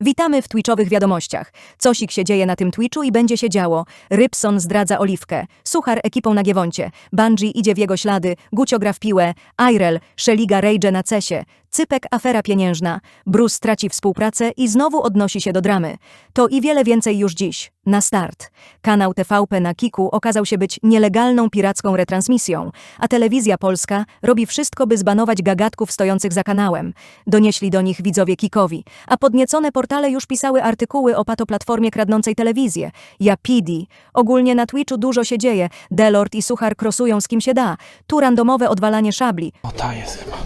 Witamy w Twitchowych wiadomościach. Cosik się dzieje na tym Twitchu i będzie się działo. Rybson zdradza Oliwkę. Suchar ekipą na Giewoncie. Bungie idzie w jego ślady. Gucio gra w piłę. Irel, Szeliga rage na cesie. Cypek afera pieniężna. Bruce traci współpracę i znowu odnosi się do dramy. To i wiele więcej już dziś. Na start. Kanał TVP na Kiku okazał się być nielegalną piracką retransmisją, a telewizja polska robi wszystko, by zbanować gagatków stojących za kanałem. Donieśli do nich widzowie Kikowi, a podniecone portale już pisały artykuły o patoplatformie kradnącej telewizję. Ja PD. Ogólnie na Twitchu dużo się dzieje. Delord i Suchar krosują z kim się da. Tu randomowe odwalanie szabli. O ta jest chyba.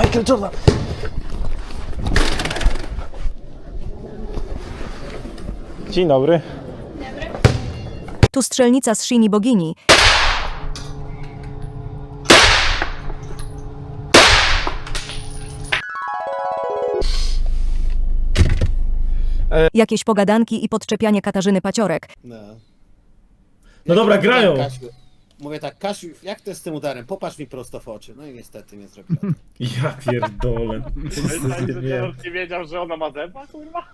Michael Jordan! Dzień dobry. Tu strzelnica z Shini bogini. Jakieś pogadanki i podczepianie Katarzyny Paciorek. No. No dobra, grają. Kasiu, mówię tak, Kasiu, jak to jest z tym udarem? Popatrz mi prosto w oczy. No i niestety nie zrobiła. Ja pierdolę. Nie. nie wiedział, że ona ma zęba, kurwa?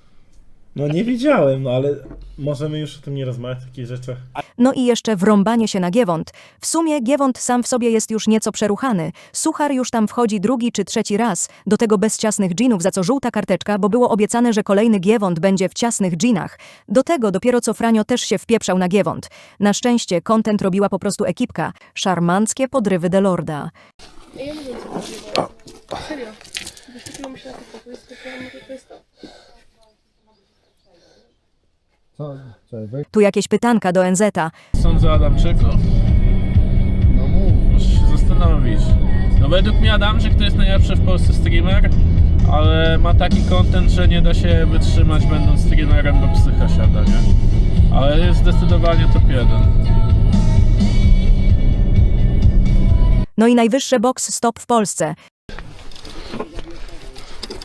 No nie wiedziałem, no ale możemy już o tym nie rozmawiać, takich rzeczach. No i jeszcze wrąbanie się na Giewont. W sumie Giewont sam w sobie jest już nieco przeruchany. Suchar już tam wchodzi drugi czy trzeci raz, do tego bez ciasnych dżinów, za co żółta karteczka, bo było obiecane, że kolejny Giewont będzie w ciasnych dżinach. Do tego dopiero co Franio też się wpieprzał na Giewont. Na szczęście content robiła po prostu ekipka. Szarmanckie podrywy Delorda. Ja nie wiem, co to jest. Serio. Wyświetliło mi się na to jest to. Tu jakieś pytanka do NZ-a. sądzę Adamczyku? No Muszę się zastanowić. No według mnie Adamczyk to jest najlepszy w Polsce streamer, ale ma taki content, że nie da się wytrzymać będąc streamerem, bo psycha siada, nie? Ale jest zdecydowanie top 1. No i najwyższe box stop w Polsce.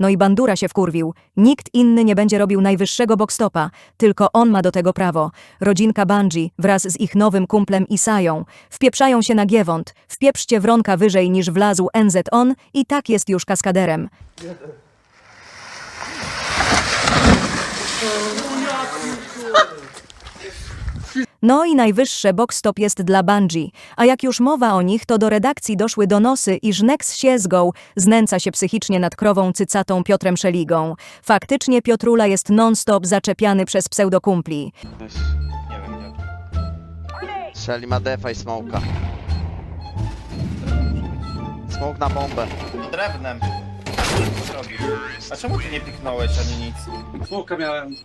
No i Bandura się wkurwił. Nikt inny nie będzie robił najwyższego boxtopa, tylko on ma do tego prawo. Rodzinka Bungie wraz z ich nowym kumplem Isają wpieprzają się na Giewont. Wpieprzcie wronka wyżej niż wlazł NZ on i tak jest już kaskaderem. No i najwyższe boxstop jest dla Bungie, a jak już mowa o nich, to do redakcji doszły donosy, iż Nex Siezgą znęca się psychicznie nad krową cycatą Piotrem Szeligą. Faktycznie Piotrula jest non-stop zaczepiany przez pseudokumpli. Shelly ma defa i smoka. Smoke na bombę. drewnem. Co? A czemu ty nie piknąłeś ani nic? Smoka miałem.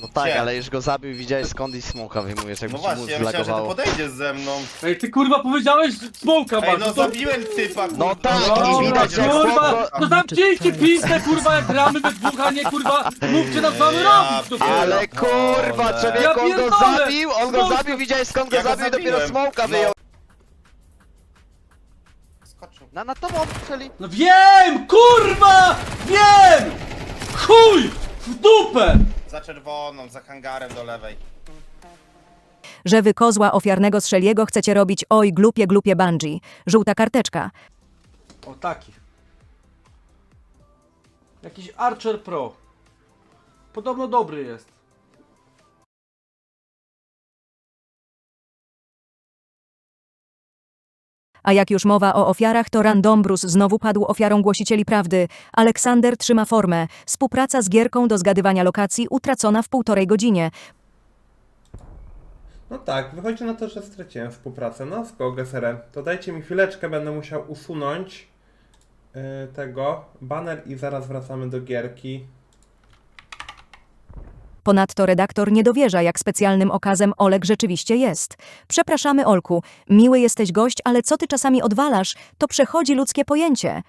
No tak, Gdzie? ale już go zabił i widziałeś skąd i smoka wyjmujesz, jakby No ci mózg właśnie, ja myślałem, że ty podejdziesz ze mną. Ej, ty kurwa powiedziałeś smoka Ej, no zabiłem typa, kurwa. No tak, No, i widać, jak kurwa, spoko- no zamknijcie pizdę kurwa jak gramy we dwóch, a nie kurwa mówcie nam co mamy Ja robić to. Ale kurwa, Ja człowieku, on go pierdolę! zabił, on go zabił, widziałeś skąd go Ja go zabił i dopiero zabiłem. smoka No. wyjął. Skoczył. Na, na tobą, Shelly. No wiem, kurwa, wiem! Chuj, w dupę! Za czerwoną, za hangarem do lewej. Że wy kozła ofiarnego z Szeliego chcecie robić oj glupie glupie Bungie. Żółta karteczka. O taki. Jakiś Archer Pro. Podobno dobry jest. A jak już mowa o ofiarach, to Randombrus znowu padł ofiarą głosicieli prawdy. Aleksander trzyma formę. Współpraca z Gierką do zgadywania lokacji utracona w półtorej godzinie. No tak, wychodzi na to, że straciłem współpracę. No, z GeSerem. To dajcie mi chwileczkę, będę musiał usunąć yy, tego banner i zaraz wracamy do gierki. Ponadto redaktor nie dowierza, jak specjalnym okazem Olek rzeczywiście jest. Przepraszamy, Olku, miły jesteś gość, ale co ty czasami odwalasz, to przechodzi ludzkie pojęcie.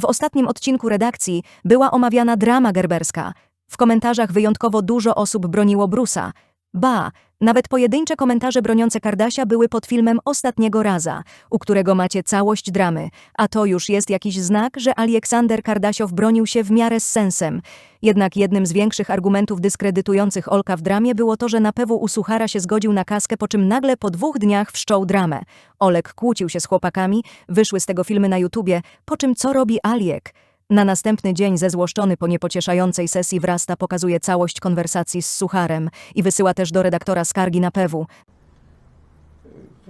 W ostatnim odcinku redakcji była omawiana drama gerberska. W komentarzach wyjątkowo dużo osób broniło Brusa. Ba, Nawet pojedyncze komentarze broniące Kardasia były pod filmem Ostatniego Raza, u którego macie całość dramy, a to już jest jakiś znak, że Aleksander Kardasiow bronił się w miarę z sensem. Jednak jednym z większych argumentów dyskredytujących Olka w dramie było to, że na PW u Suchara się zgodził na kaskę, po czym nagle po dwóch dniach wszczął dramę. Olek kłócił się z chłopakami, wyszły z tego filmy na YouTubie, po czym co robi Aliek? Na następny dzień zezłoszczony po niepocieszającej sesji wrasta pokazuje całość konwersacji z Sucharem i wysyła też do redaktora skargi na PW.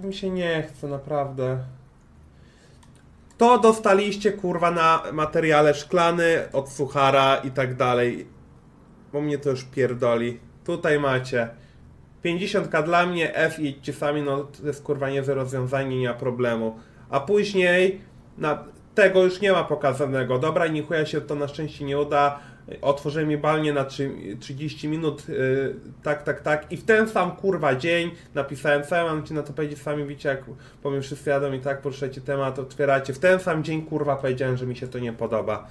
Mi się nie chce, naprawdę. To dostaliście kurwa na materiale szklany od suchara i tak dalej. Bo mnie to już pierdoli. Tutaj macie. 50k dla mnie, F i idźcie sami, no to jest kurwa nie rozwiązanie, nie ma problemu. A później na tego już nie ma pokazanego. Dobra, nie chuja się to na szczęście nie uda. Otworzymy mi balnie na trzy- 30 minut, yy, tak, tak, tak. I w ten sam kurwa dzień napisałem, co ja mam ci na to powiedzieć, sami widzicie, jak powiem wszyscy jadą i tak poruszacie temat, otwieracie. W ten sam dzień kurwa powiedziałem, że mi się to nie podoba.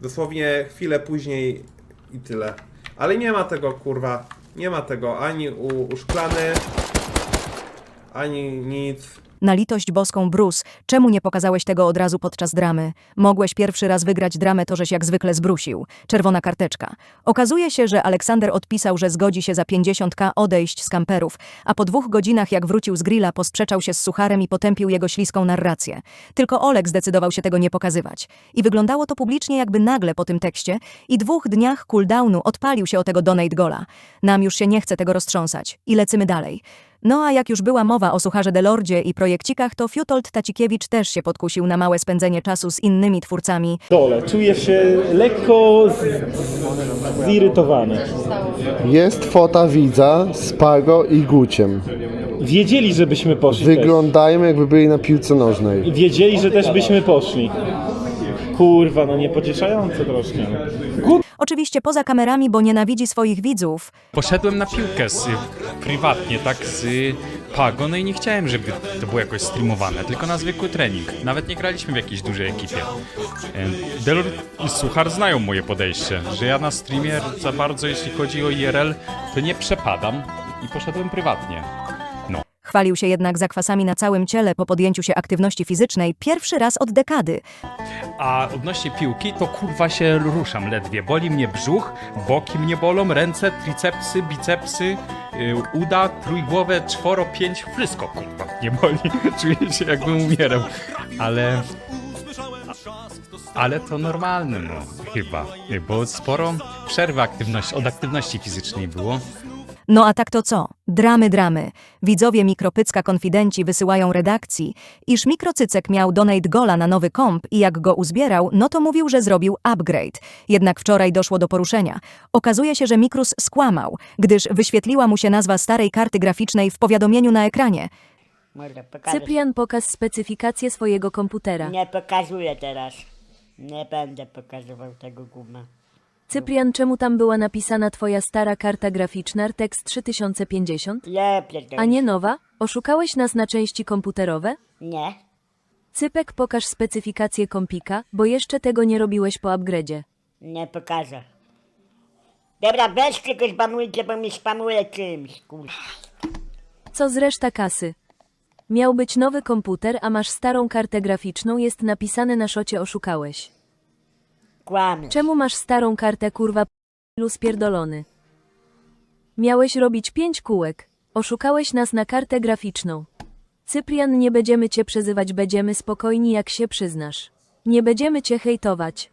Dosłownie chwilę później i tyle. Ale nie ma tego kurwa, nie ma tego ani u, u szklany, ani nic. Na litość boską, Bruce, czemu nie pokazałeś tego od razu podczas dramy? Mogłeś pierwszy raz wygrać dramę, to żeś jak zwykle zbrusił. Czerwona karteczka. Okazuje się, że Aleksander odpisał, że zgodzi się za 50k odejść z kamperów, a po dwóch godzinach jak wrócił z grilla, posprzeczał się z Sucharem i potępił jego śliską narrację. Tylko Olek zdecydował się tego nie pokazywać. I wyglądało to publicznie jakby nagle po tym tekście i dwóch dniach cooldownu odpalił się o tego donate gola. Nam już się nie chce tego roztrząsać. I lecymy dalej. No a jak już była mowa o Sucharze Delordzie i projekcikach, to Fiutold Tacikiewicz też się podkusił na małe spędzenie czasu z innymi twórcami. Dole, czuję się lekko z, zirytowany. Jest fota widza z Pago i Guciem. Wiedzieli, żebyśmy poszli Wyglądają jakby byli na piłce nożnej. też. Wiedzieli, że też byśmy poszli. Kurwa, no niepocieszające troszkę. Oczywiście poza kamerami, bo nienawidzi swoich widzów. Poszedłem na piłkę z, prywatnie, tak, z Pago, no i nie chciałem, żeby to było jakoś streamowane, tylko na zwykły trening. Nawet nie graliśmy w jakiejś dużej ekipie. Em, Delor i Suchar znają moje podejście, że ja na streamie za bardzo, jeśli chodzi o IRL, to nie przepadam i poszedłem prywatnie. Chwalił się jednak zakwasami na całym ciele po podjęciu się aktywności fizycznej pierwszy raz od dekady. A odnośnie piłki, to kurwa się ruszam ledwie. Boli mnie brzuch, boki mnie bolą, ręce, tricepsy, bicepsy, yy, uda, trójgłowe, czworo, pięć, wszystko kurwa nie boli. Czuję się jakbym umierał. Ale... Ale to normalne, no, chyba. Bo sporo przerwy aktywności, od aktywności fizycznej było. No a tak to co? Dramy, dramy. Widzowie Mikropycka konfidenci wysyłają redakcji, iż Mikrocycek miał donate gola na nowy komp i jak go uzbierał, no to mówił, że zrobił upgrade. Jednak wczoraj doszło do poruszenia. Okazuje się, że Mikrus skłamał, gdyż wyświetliła mu się nazwa starej karty graficznej w powiadomieniu na ekranie. Cyprian, pokaz specyfikację swojego komputera. Nie pokazuję teraz. Nie będę pokazywał tego gówna. Cyprian, czemu tam była napisana twoja stara karta graficzna RTX 3050? Nie pierdolę. A nie nowa? Oszukałeś nas na części komputerowe? Nie. Cypek, pokaż specyfikację kompika, bo jeszcze tego nie robiłeś po upgradzie. Nie pokażę. Dobra, weź tylko zbanujcie, bo mi spamuje czymś, kurwa. Co z reszta kasy? Miał być nowy komputer, a masz starą kartę graficzną, jest napisane na szocie oszukałeś. Kłamie. Czemu masz starą kartę kurwa p***lu spierdolony? Miałeś robić pięć kółek. Oszukałeś nas na kartę graficzną. Cyprian, nie będziemy cię przezywać, będziemy spokojni jak się przyznasz. Nie będziemy cię hejtować.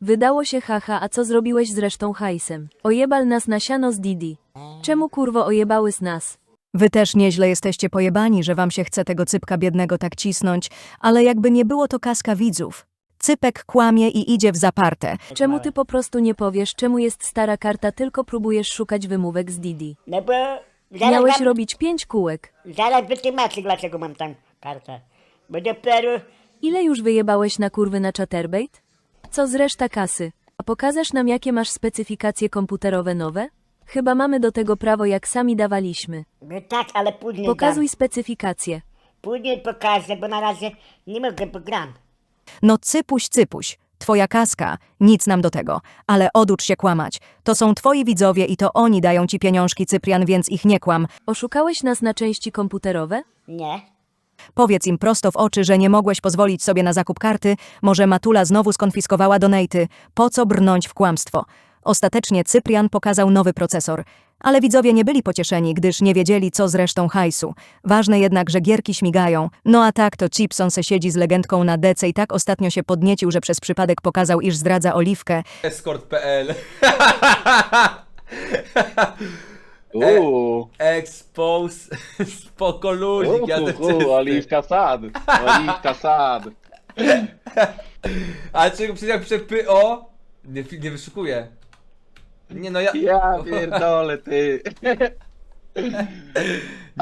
Wydało się haha, a co zrobiłeś z resztą hajsem? Ojebal nas na siano z Didi. Czemu kurwo ojebały z nas? Wy też nieźle jesteście pojebani, że wam się chce tego cypka biednego tak cisnąć, ale jakby nie było to kaska widzów. Cypek kłamie i idzie w zaparte. Czemu ty po prostu nie powiesz, czemu jest stara karta, tylko próbujesz szukać wymówek z Didi? No bo... Zaraz Miałeś wam- robić pięć kółek. Zaraz wytłumaczę, dlaczego mam tam kartę. Bo dopiero... Ile już wyjebałeś na kurwy na Chatterbait? Co z reszta kasy? A pokażesz nam jakie masz specyfikacje komputerowe nowe? Chyba mamy do tego prawo jak sami dawaliśmy. No tak, ale później Pokazuj dam. specyfikacje. Później pokażę, bo na razie nie mogę, bo gram. No cypuś, cypuś. Twoja kaska, nic nam do tego. Ale oducz się kłamać. To są twoi widzowie i to oni dają ci pieniążki, Cyprian, więc ich nie kłam. Oszukałeś nas na części komputerowe? Nie. Powiedz im prosto w oczy, że nie mogłeś pozwolić sobie na zakup karty, może Matula znowu skonfiskowała donaty. Po co brnąć w kłamstwo? Ostatecznie Cyprian pokazał nowy procesor. Ale widzowie nie byli pocieszeni, gdyż nie wiedzieli, co z resztą hajsu. Ważne jednak, że gierki śmigają. No a tak, to Chipson se siedzi z legendką na dece i tak ostatnio się podniecił, że przez przypadek pokazał, iż zdradza Oliwkę. Escort.pl Uuu, Expose spoko luzik, ja oliwka sad. Oliwka sad. Ale czego przecież jak piszę PO, nie, nie wyszukuję. Nie no ja... Ja pierdolę, ty.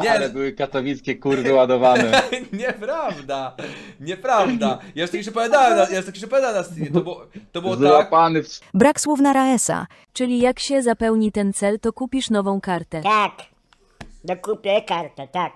Nie, Ale były katowickie kurwy ładowane. nieprawda, nieprawda. Ja już tak się opowiadałem, na- ja już tak się opowiadałem na streamie, to było, to było tak... Złapany w Brak słów na Raesa. Czyli jak się zapełni ten cel, to kupisz nową kartę. Tak. Dokupię kartę, tak, tak.